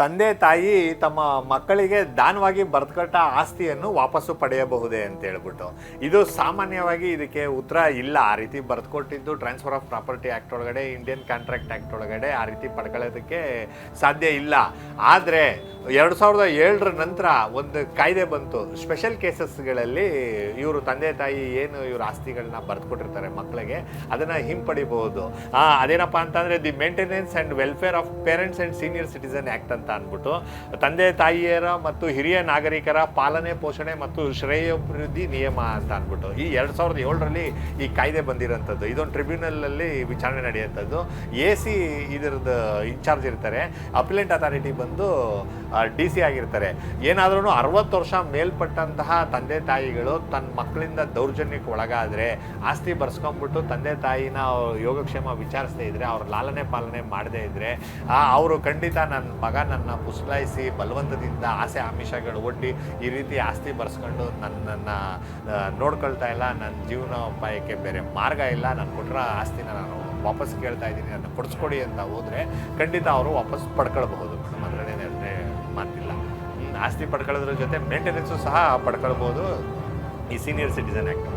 ತಂದೆ ತಾಯಿ ತಮ್ಮ ಮಕ್ಕಳಿಗೆ ದಾನವಾಗಿ ಬರೆದುಕೊಟ್ಟ ಆಸ್ತಿಯನ್ನು ವಾಪಸ್ಸು ಪಡೆಯಬಹುದೇ ಅಂತ ಹೇಳ್ಬಿಟ್ಟು. ಇದು ಸಾಮಾನ್ಯವಾಗಿ ಇದಕ್ಕೆ ಉತ್ತರ ಇಲ್ಲ. ಆ ರೀತಿ ಬರೆದುಕೊಟ್ಟಿದ್ದು ಟ್ರಾನ್ಸ್ಫರ್ ಆಫ್ ಪ್ರಾಪರ್ಟಿ ಆ್ಯಕ್ಟ್ ಒಳಗಡೆ ಇಂಡಿಯನ್ ಕಾಂಟ್ರಾಕ್ಟ್ ಆ್ಯಕ್ಟ್ ಒಳಗಡೆ ಆ ರೀತಿ ಪಡ್ಕೊಳ್ಳೋದಕ್ಕೆ ಸಾಧ್ಯ ಇಲ್ಲ. ಆದರೆ ಎರಡು ಸಾವಿರದ ಏಳರ ನಂತರ ಒಂದು ಕಾಯ್ದೆ ಬಂತು. ಸ್ಪೆಷಲ್ ಕೇಸಸ್ಗಳಲ್ಲಿ ಇವರು ತಂದೆ, ತಾಯಿ ಏನು ಇವ್ರ ಆಸ್ತಿಗಳನ್ನ ಬರೆದುಕೊಟ್ಟಿರ್ತಾರೆ ಮಕ್ಕಳಿಗೆ ಅದನ್ನು ಹಿಂಪಡಿಬಹುದು. ಅದೇನಪ್ಪ ಅಂತಂದರೆ, the maintenance and welfare of parents and senior citizen act ಅಂತ ಅಂದ್ಬಿಟ್ಟು, ತಂದೆ, ತಾಯಿಯರ ಮತ್ತು ಹಿರಿಯ ನಾಗರಿಕರ ಪಾಲನೆ, ಪೋಷಣೆ ಮತ್ತು ಶ್ರೇಯೋಭಿವೃದ್ಧಿ ನಿಯಮ ಅಂತ ಅಂದ್ಬಿಟ್ಟು, ಈ ಎರಡು ಸಾವಿರದ ಏಳರಲ್ಲಿ ಈ ಕಾಯ್ದೆ ಬಂದಿರೋಂಥದ್ದು. ಇದೊಂದು ಟ್ರಿಬ್ಯುನಲಲ್ಲಿ ವಿಚಾರಣೆ ನಡೆಯುವಂಥದ್ದು. ಎ ಸಿ ಇದರದ್ದು ಇನ್ಚಾರ್ಜ್ ಇರ್ತಾರೆ. ಅಪಿಲೆಂಟ್ ಅಥಾರಿಟಿ ಬಂದು ಡಿ ಸಿ ಆಗಿರ್ತಾರೆ. ಏನಾದ್ರೂ ಅರವತ್ತು ವರ್ಷ ಮೇಲ್ಪಟ್ಟಂತಹ ತಂದೆ ತಾಯಿಗಳು ತನ್ನ ಮಕ್ಕಳಿಂದ ದೌರ್ಜನ್ಯಕ್ಕೆ ಒಳಗಾದರೆ, ಆಸ್ತಿ ಬರ್ಸ್ಕೊಂಡ್ಬಿಟ್ಟು ತಂದೆ ತಾಯಿನ ಯೋಗಕ್ಷೇಮ ವಿಚಾರಿಸದೇ ಇದ್ರೆ, ಅವ್ರ ಲಾಲನೆ ಪಾಲನೆ ಮಾಡದೇ ಇದ್ರೆ ಅವರು ಖಂಡಿತ ನನ್ನ ಮಗ ನನ್ನ ಪುಸ್ಲಾಯಿಸಿ ಬಲವಂತದಿಂದ ಆಸೆ ಆಮಿಷಗಳು ಒಡ್ಡಿ ಈ ರೀತಿ ಆಸ್ತಿ ಬರ್ಸ್ಕೊಂಡು ನನ್ನನ್ನು ನೋಡ್ಕೊಳ್ತಾ ಇಲ್ಲ ನನ್ನ ಜೀವನೋಪಾಯಕ್ಕೆ ಬೇರೆ ಮಾರ್ಗ ಇಲ್ಲ, ನಾನು ಕೊಟ್ಟಿರೋ ಆಸ್ತಿನ ನಾನು ವಾಪಸ್ ಕೇಳ್ತಾ ಇದ್ದೀನಿ, ನನ್ನ ಕೊಡಿಸ್ಕೊಡಿ ಅಂತ ಹೋದರೆ ಖಂಡಿತ ಅವರು ವಾಪಸ್ ಪಡ್ಕೊಳ್ಬಹುದು. ಮಾತಿಲ್ಲ ಆಸ್ತಿ ಪಡ್ಕೊಳ್ಳೋದ್ರ ಜೊತೆ ಮೇಂಟೆನೆನ್ಸು ಸಹ ಪಡ್ಕೊಳ್ಬೋದು. ಈ ಸೀನಿಯರ್ ಸಿಟಿಸನ್ ಆ್ಯಕ್ಟ್